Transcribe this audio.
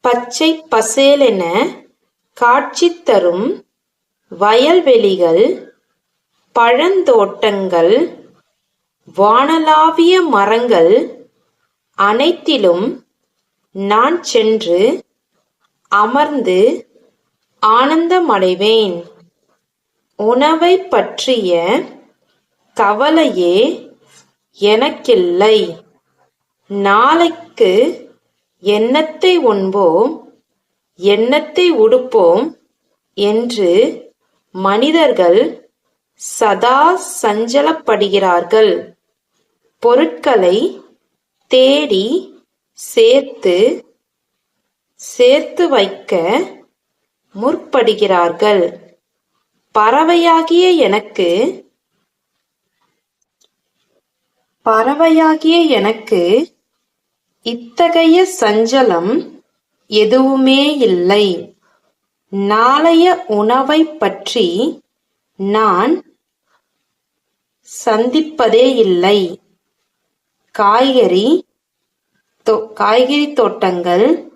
பச்சை பசேலென காட்சி தரும் வயல்வெளிகள் பழந்தோட்டங்கள் வானளாவிய மரங்கள் அனைத்திலும் நான் சென்று அமர்ந்து ஆனந்தமடைவேன். உணவை பற்றிய கவலையே எனக்கில்லை. நாளைக்கு எண்ணத்தை உண்போம் எண்ணத்தை உடுப்போம் என்று மனிதர்கள் சதா சஞ்சலப்படுகிறார்கள். பொருட்களை தேடி சேர்த்து சேர்த்து வைக்க முற்படுகிறார்கள். பறவையாகிய எனக்கு பறவையாகிய எனக்கு இத்தகைய சஞ்சலம் எதுவுமே இல்லை. நாளைய உணவைப் பற்றி நான் சந்திப்பதே இல்லை. காய்கறி தோ காய்கறி தோட்டங்கள்